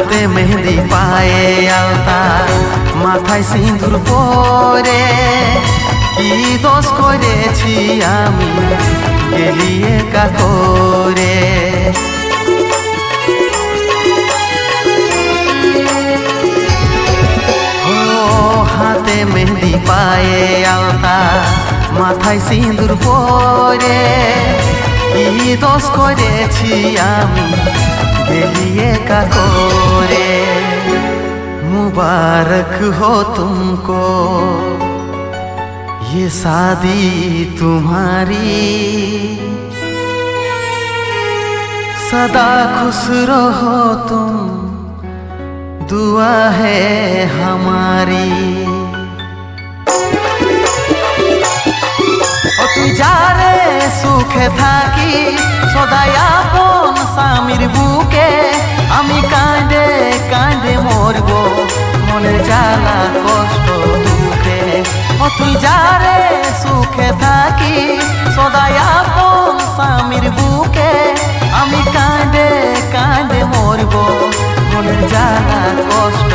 মেহেদি পায়ে আলতা, মাথায় সিঁদুর পরে কি দোষ করেছি আমি? গেলি একা করে ও হাতে মেহেদি পায়ে আলতা, মাথায় সিঁদুর পরে কি দোষ করেছি আমি? लिए कहोरे मुबारक हो तुमको। ये शादी तुम्हारी। सदा खुश रहो तुम। दुआ है हमारी। ओ तू जा रे सुख था कि सदा बोन सामिर बू কষ্ট দুঃখে। ও তুই যারে সুখে থাকি সদায় আপন স্বামীর বুকে। আমি কাঁদে কাঁদে মরব, মনের জ্বালা কষ্ট